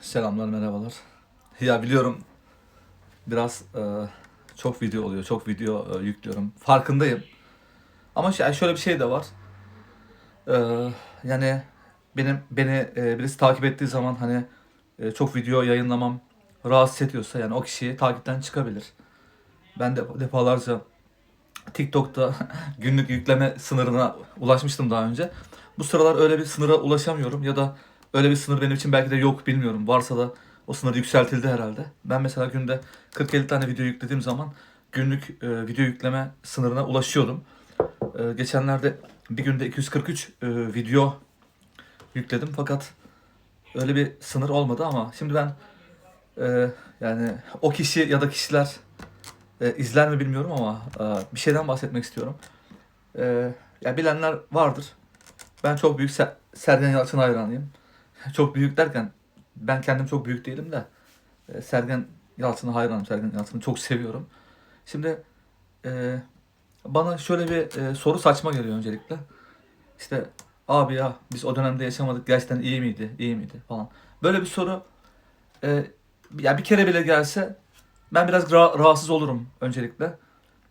Selamlar, merhabalar. Ya biliyorum biraz e, çok video oluyor, çok video e, yüklüyorum. Farkındayım. Ama şey, şöyle bir şey de var. E, yani benim beni e, birisi takip ettiği zaman hani e, çok video yayınlamam rahatsız ediyorsa yani o kişiyi takipten çıkabilir. Ben de defalarca TikTok'ta günlük yükleme sınırına ulaşmıştım daha önce. Bu sıralar öyle bir sınıra ulaşamıyorum ya da öyle bir sınır benim için belki de yok bilmiyorum. Varsa da o sınır yükseltildi herhalde. Ben mesela günde 40-50 tane video yüklediğim zaman günlük e, video yükleme sınırına ulaşıyordum. E, geçenlerde bir günde 243 e, video yükledim fakat öyle bir sınır olmadı ama şimdi ben e, yani o kişi ya da kişiler e, izler mi bilmiyorum ama e, bir şeyden bahsetmek istiyorum. E, ya bilenler vardır. Ben çok büyük Ser- Sergen Yalçın hayranıyım. Çok büyük derken ben kendim çok büyük değilim de e, Sergen Yalçın'a hayranım. Sergen Yalçın'ı çok seviyorum. Şimdi e, bana şöyle bir e, soru saçma geliyor öncelikle. İşte abi ya biz o dönemde yaşamadık gerçekten iyi miydi, iyi miydi falan. Böyle bir soru e, ya bir kere bile gelse ben biraz ra- rahatsız olurum öncelikle.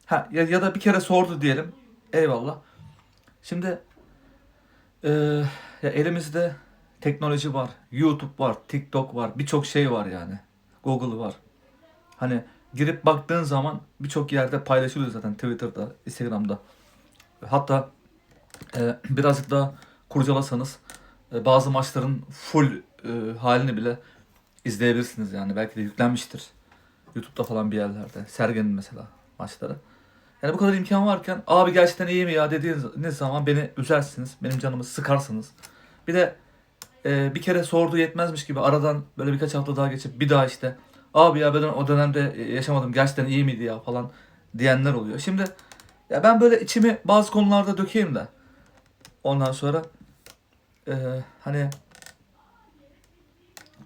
Ha ya, ya da bir kere sordu diyelim. Eyvallah. Şimdi e, ya elimizde teknoloji var, YouTube var, TikTok var, birçok şey var yani. Google var. Hani girip baktığın zaman birçok yerde paylaşılıyor zaten Twitter'da, Instagram'da. Hatta e, birazcık daha kurcalasanız e, bazı maçların full e, halini bile izleyebilirsiniz yani. Belki de yüklenmiştir. YouTube'da falan bir yerlerde. Sergen'in mesela maçları. Yani bu kadar imkan varken abi gerçekten iyi mi ya dediğiniz zaman beni üzersiniz. Benim canımı sıkarsınız. Bir de e, bir kere sordu yetmezmiş gibi aradan böyle birkaç hafta daha geçip bir daha işte abi ya ben o dönemde e, yaşamadım gerçekten iyi miydi ya falan diyenler oluyor. Şimdi ya ben böyle içimi bazı konularda dökeyim de ondan sonra e, hani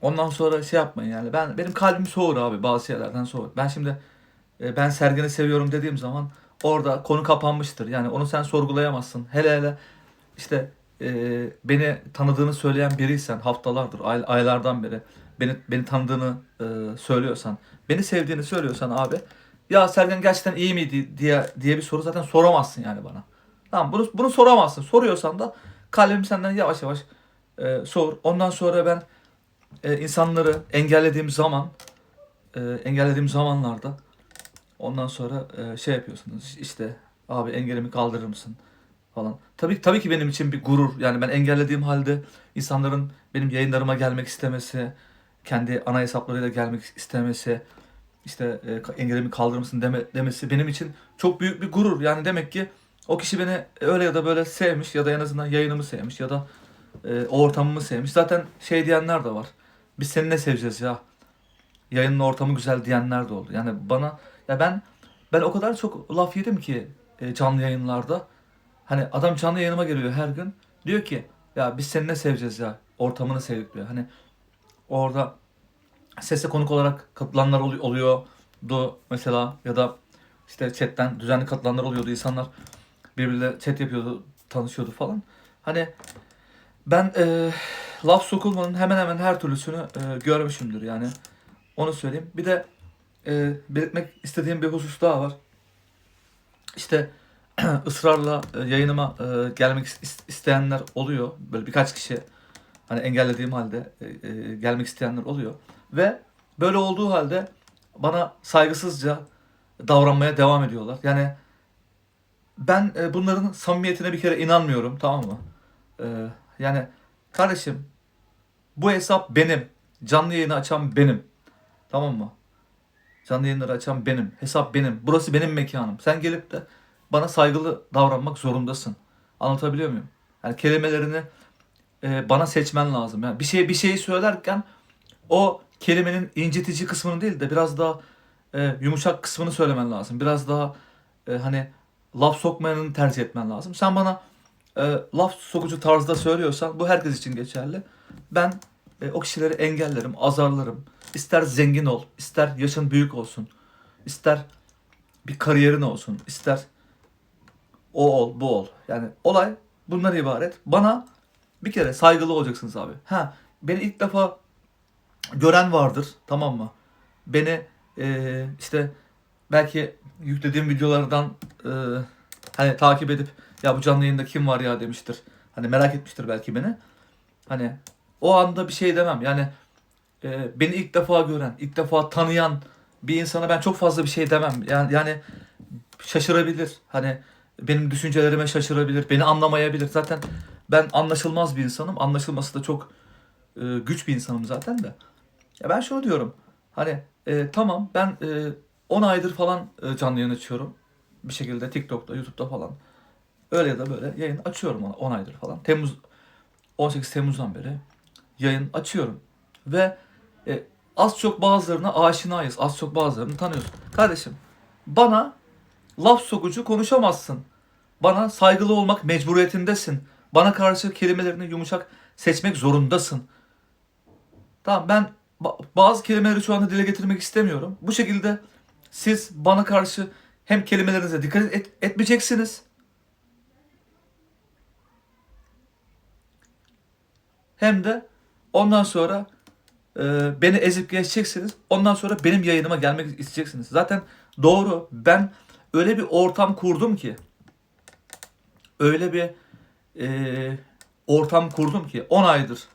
ondan sonra şey yapmayın yani ben benim kalbim soğur abi bazı şeylerden soğur. Ben şimdi e, ben Sergen'i seviyorum dediğim zaman orada konu kapanmıştır. Yani onu sen sorgulayamazsın. Hele hele işte e, beni tanıdığını söyleyen biriysen haftalardır, ay- aylardan beri beni beni tanıdığını e, söylüyorsan, beni sevdiğini söylüyorsan abi ya Sergen gerçekten iyi miydi diye diye bir soru zaten soramazsın yani bana. Tamam bunu bunu soramazsın. Soruyorsan da kalbim senden yavaş yavaş e, soğur. Ondan sonra ben e, insanları engellediğim zaman e, engellediğim zamanlarda ondan sonra e, şey yapıyorsunuz işte abi engelimi kaldırır mısın falan. Tabii tabii ki benim için bir gurur. Yani ben engellediğim halde insanların benim yayınlarıma gelmek istemesi, kendi ana hesaplarıyla gelmek istemesi, işte e, engelimi kaldırır mısın deme, demesi benim için çok büyük bir gurur. Yani demek ki o kişi beni öyle ya da böyle sevmiş ya da en azından yayınımı sevmiş ya da e, o ortamımı sevmiş. Zaten şey diyenler de var. Biz seni ne seveceğiz ya? Yayının ortamı güzel diyenler de oldu. Yani bana ya ben ben o kadar çok laf yedim ki e, canlı yayınlarda. Hani adam canlı yayınıma geliyor her gün. Diyor ki ya biz seni ne seveceğiz ya? Ortamını sevdik diyor. Hani orada sesle konuk olarak katılanlar oluyor, oluyordu mesela ya da işte chatten düzenli katılanlar oluyordu. insanlar birbiriyle chat yapıyordu, tanışıyordu falan. Hani ben e, laf sokulmanın hemen hemen her türlüsünü e, görmüşümdür yani. Onu söyleyeyim. Bir de e, belirtmek istediğim bir husus daha var. İşte ısrarla e, yayınıma e, gelmek is- isteyenler oluyor. Böyle birkaç kişi hani engellediğim halde e, gelmek isteyenler oluyor. Ve böyle olduğu halde bana saygısızca davranmaya devam ediyorlar. Yani ben bunların samimiyetine bir kere inanmıyorum tamam mı? Yani kardeşim bu hesap benim. Canlı yayını açan benim. Tamam mı? Canlı yayınları açan benim. Hesap benim. Burası benim mekanım. Sen gelip de bana saygılı davranmak zorundasın. Anlatabiliyor muyum? Yani kelimelerini e, bana seçmen lazım. Yani bir şey bir şeyi söylerken o kelimenin incitici kısmını değil de biraz daha e, yumuşak kısmını söylemen lazım. Biraz daha e, hani laf sokmayanını tercih etmen lazım. Sen bana e, laf sokucu tarzda söylüyorsan bu herkes için geçerli. Ben e, o kişileri engellerim, azarlarım. İster zengin ol, ister yaşın büyük olsun, ister bir kariyerin olsun, ister o ol, bu ol. Yani olay bundan ibaret. Bana bir kere saygılı olacaksınız abi. Ha, beni ilk defa gören vardır tamam mı? Beni e, işte belki yüklediğim videolardan e, hani takip edip ya bu canlı yayında kim var ya demiştir. Hani merak etmiştir belki beni. Hani o anda bir şey demem. Yani e, beni ilk defa gören, ilk defa tanıyan bir insana ben çok fazla bir şey demem. Yani, yani şaşırabilir. Hani benim düşüncelerime şaşırabilir. Beni anlamayabilir. Zaten ben anlaşılmaz bir insanım. Anlaşılması da çok e, güç bir insanım zaten de. Ya ben şunu diyorum. Hani e, tamam ben e, 10 aydır falan e, canlı yayın açıyorum. Bir şekilde TikTok'ta, YouTube'da falan. Öyle ya da böyle yayın açıyorum ona 10 aydır falan. Temmuz 18 Temmuz'dan beri yayın açıyorum. Ve e, az çok bazılarına aşinayız. Az çok bazılarını tanıyoruz. Kardeşim bana laf sokucu konuşamazsın. Bana saygılı olmak mecburiyetindesin. Bana karşı kelimelerini yumuşak seçmek zorundasın. Tamam ben ba- bazı kelimeleri şu anda dile getirmek istemiyorum. Bu şekilde siz bana karşı hem kelimelerinize dikkat et- etmeyeceksiniz. Hem de ondan sonra e, beni ezip geçeceksiniz. Ondan sonra benim yayınıma gelmek isteyeceksiniz. Zaten doğru. Ben öyle bir ortam kurdum ki öyle bir e, ortam kurdum ki 10 aydır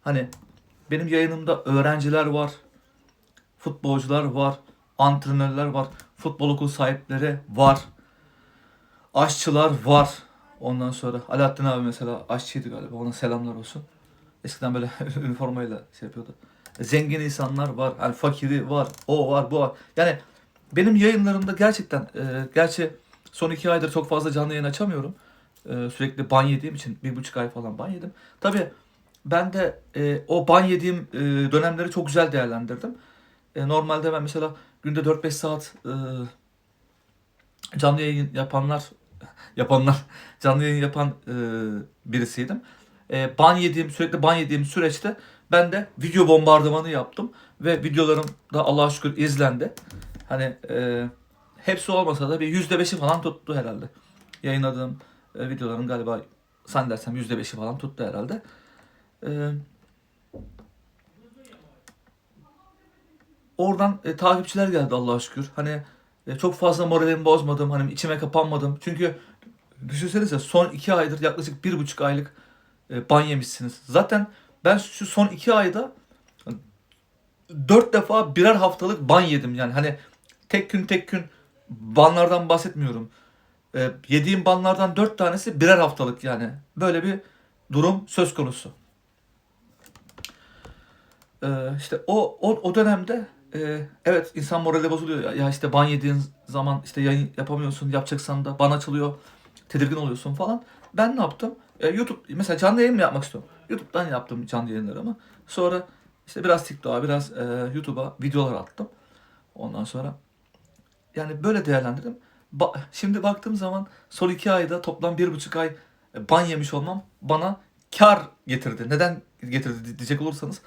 hani benim yayınımda öğrenciler var, futbolcular var, antrenörler var, futbol okul sahipleri var, aşçılar var. Ondan sonra Alaaddin abi mesela aşçıydı galiba. Ona selamlar olsun. Eskiden böyle üniformayla şey yapıyordu. Zengin insanlar var, hani fakiri var, o var, bu var. Yani benim yayınlarımda gerçekten, e, gerçi son iki aydır çok fazla canlı yayın açamıyorum. E, sürekli ban yediğim için bir buçuk ay falan ban yedim. Tabii ben de e, o ban yediğim e, dönemleri çok güzel değerlendirdim. E, normalde ben mesela günde 4-5 saat e, canlı yayın yapanlar yapanlar canlı yayın yapan e, birisiydim. E, ban yediğim sürekli ban yediğim süreçte ben de video bombardımanı yaptım ve videolarım da Allah'a şükür izlendi. Hani e, hepsi olmasa da bir yüzde beşi falan tuttu herhalde. Yayınladığım e, videoların galiba sen dersem yüzde beşi falan tuttu herhalde. E, oradan e, takipçiler geldi Allah'a şükür. Hani e, çok fazla moralimi bozmadım. Hani içime kapanmadım. Çünkü düşünsenize son iki aydır yaklaşık bir buçuk aylık e, ban yemişsiniz. Zaten ben şu son iki ayda dört defa birer haftalık ban yedim. Yani hani tek gün tek gün banlardan bahsetmiyorum. E, yediğim banlardan dört tanesi birer haftalık yani. Böyle bir durum söz konusu. E, işte o, o, o dönemde e, evet insan morali bozuluyor. Ya, işte ban yediğin zaman işte yayın yapamıyorsun. Yapacaksan da ban açılıyor. Tedirgin oluyorsun falan. Ben ne yaptım? E, YouTube mesela canlı yayın mı yapmak istiyorum? YouTube'dan yaptım canlı yayınlarımı. Sonra işte biraz TikTok'a, biraz e, YouTube'a videolar attım. Ondan sonra yani böyle değerlendirdim. Ba- şimdi baktığım zaman son iki ayda toplam bir buçuk ay e, ban yemiş olmam bana kar getirdi. Neden getirdi di- diyecek olursanız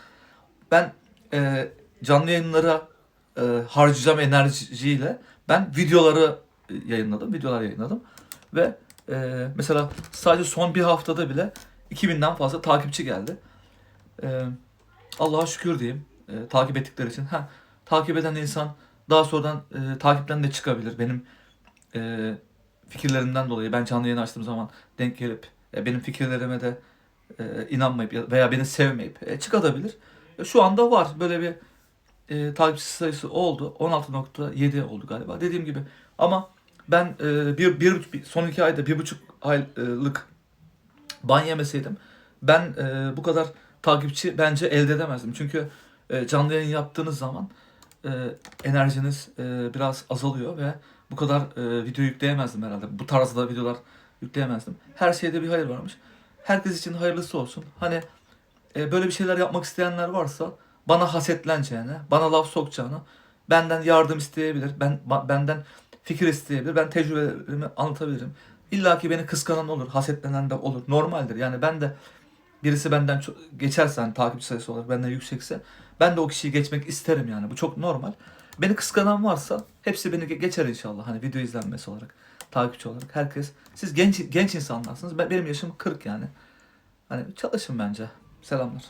ben e, canlı yayınlara e, harcayacağım enerjiyle ben videoları e, yayınladım, videolar yayınladım ve e, mesela sadece son bir haftada bile 2000'den fazla takipçi geldi. E, Allah'a şükür diyeyim e, takip ettikleri için. Ha, takip eden insan daha sonradan e, takipten de çıkabilir. Benim e, fikirlerimden dolayı ben canlı yayın açtığım zaman denk gelip e, benim fikirlerime de e, inanmayıp ya- veya beni sevmeyip e, çıkabilir. E, şu anda var böyle bir e, takipçi sayısı oldu. 16.7 oldu galiba. Dediğim gibi ama ben e, bir, bir, bir- son iki ayda bir buçuk aylık ban yemeseydim ben e, bu kadar takipçi bence elde edemezdim. Çünkü e, canlı yayın yaptığınız zaman e, enerjiniz e, biraz azalıyor ve bu kadar e, video yükleyemezdim herhalde. Bu tarzda videolar yükleyemezdim. Her şeyde bir hayır varmış. Herkes için hayırlısı olsun. Hani e, böyle bir şeyler yapmak isteyenler varsa bana hasetleneceğine, bana laf sokacağına, benden yardım isteyebilir, ben benden fikir isteyebilir, ben tecrübelerimi anlatabilirim. İlla ki beni kıskanan olur, hasetlenen de olur. Normaldir. Yani ben de birisi benden çok, geçerse hani takipçi sayısı olarak benden yüksekse ben de o kişiyi geçmek isterim yani. Bu çok normal. Beni kıskanan varsa hepsi beni ge- geçer inşallah. Hani video izlenmesi olarak, takipçi olarak herkes. Siz genç genç insanlarsınız. Ben, benim yaşım 40 yani. Hani çalışın bence. Selamlar.